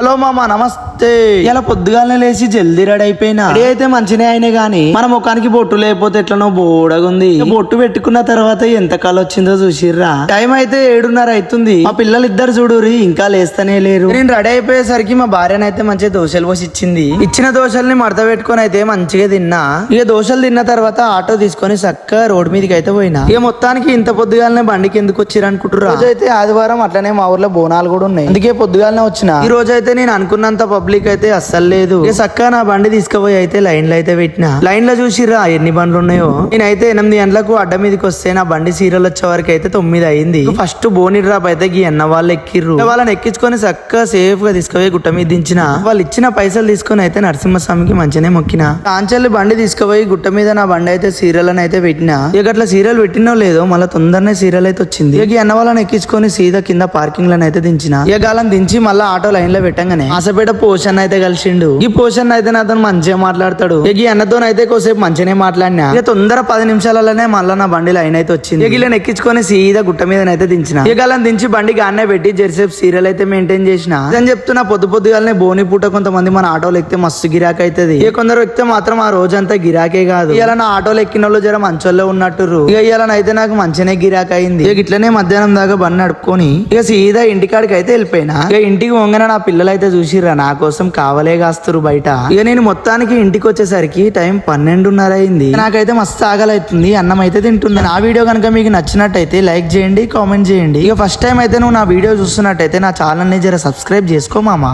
Hello మామ నమస్తే. ఇలా పొద్దుగాలనే లేచి జల్దీ రెడీ అయిపోయినా. రెడీ అయితే మంచినే అయినా గానీ మన ముఖానికి బొట్టు లేకపోతే ఎట్లనో బోడగుంది. బొట్టు పెట్టుకున్న తర్వాత ఎంత కాలు వచ్చిందో చూసిర్రా. టైం అయితే ఏడున్నర అవుతుంది మా పిల్లలు ఇద్దరు చూడురి ఇంకా లేస్తనే లేరు. నేను రెడీ అయిపోయేసరికి మా భార్యనైతే మంచిగా దోశలు పోసి ఇచ్చింది ఇచ్చిన దోశల్ని మడత పెట్టుకొని అయితే మంచిగా తిన్నా. ఇక దోశలు తిన్న తర్వాత ఆటో తీసుకొని చక్క రోడ్ మీదకి అయితే పోయినా. ఇక మొత్తానికి ఇంత పొద్దుగాలనే బండికి ఎందుకు వచ్చిర్రు అనుకుంటుర్రా? రోజు అయితే ఆదివారం అట్లనే మా ఊర్లో బోనాలు కూడా ఉన్నాయి. అందుకే పొద్దుగాలనే వచ్చిన. ఈ రోజు అయితే నేను అనుకున్నంత పబ్లిక్ అయితే అస్సలు లేదు. ఇక చక్కగా నా బండి తీసుకుపోయి అయితే లైన్లో అయితే పెట్టిన. లైన్లో చూసిర్రా ఎన్ని బండ్లు ఉన్నాయో. నేనైతే ఎనిమిది గంటలకు అడ్డ మీదకి వస్తే నా బండి సీరియల్ వచ్చే వరకు అయితే తొమ్మిది అయింది. ఫస్ట్ బోని డ్రాప్ అయితే గీ అన్న వాళ్ళు ఎక్కిర్రు. వాళ్ళని ఎక్కించుకొని చక్కగా సేఫ్గా తీసుకుపోయి గుట్ట మీద దించిన. వాళ్ళు ఇచ్చిన పైసలు తీసుకొని అయితే నరసింహస్వామికి మంచిగానే మొక్కిన. కాంచెల్లి బండి తీసుకుపోయి గుట్ట మీద నా బండి అయితే సీరియల్ అని అయితే పెట్టిన. ఇక అట్లా సీరియల్ పెట్టినో లేదో మళ్ళీ తొందరనే సీరియల్ అయితే వచ్చింది. ఇక ఈ అన్న వాళ్ళని ఎక్కించుకొని సీదా కింద పార్కింగ్లో అయితే దించిన. ఇక గాలం దించి మళ్ళీ ఆటో లైన్లో పెట్టంగానే ఆసపేట పోషన్ అయితే కలిసిండు. ఈ పోషన్ అయితే అతను మంచిగా మాట్లాడతాడు. ఇక ఈ అన్నతో అయితే కోసేపు మంచిగానే మాట్లాడినా. ఇక తొందర పది నిమిషాలలోనే మళ్ళా నా బండి లైన్ అయితే వచ్చింది. ఇక ఎక్కించుకొని సీదా గుట్ట మీద అయితే దించిన. ఇక అలా దించి బండి గానే పెట్టి జెర్సేపు సీరియల్ అయితే మెయింటైన్ చేసిన. అని చెప్తున్నా పొద్దు పొద్దుగాలనే బోని పూట కొంతమంది మన ఆటోలు ఎక్కితే మస్తు గిరాక్ అవుతుంది ఇక కొందరు ఎక్కితే మాత్రం ఆ రోజంతా గిరాకే కాదు. ఇలా నా ఆటోలు ఎక్కిన వాళ్ళు జర మంచోళ్ళే ఉన్నట్టుర్రు. ఇక అయితే నాకు మంచిగానే గిరాక్ అయింది. ఇక ఇట్లనే మధ్యాహ్నం దాకా బండి నడుపుకొని ఇక సీదా ఇంటికాడికి అయితే వెళ్ళిపోయినా. ఇక ఇంటికి వంగన నా పిల్లలు అయితే చూసిర్రా నా కోసం కావలే కాస్తురు బయట. ఇక నేను మొత్తానికి ఇంటికి వచ్చేసరికి టైం పన్నెండున్నర అయింది. నాకైతే మస్తు ఆకలైతుంది అన్నం అయితే తింటుంది నా వీడియో కనుక మీకు నచ్చినట్టయితే లైక్ చేయండి కామెంట్ చేయండి. ఇక ఫస్ట్ టైం అయితే నువ్వు నా వీడియో చూస్తున్నట్టయితే నా ఛానల్ని జర సబ్స్క్రైబ్ చేసుకో మామా.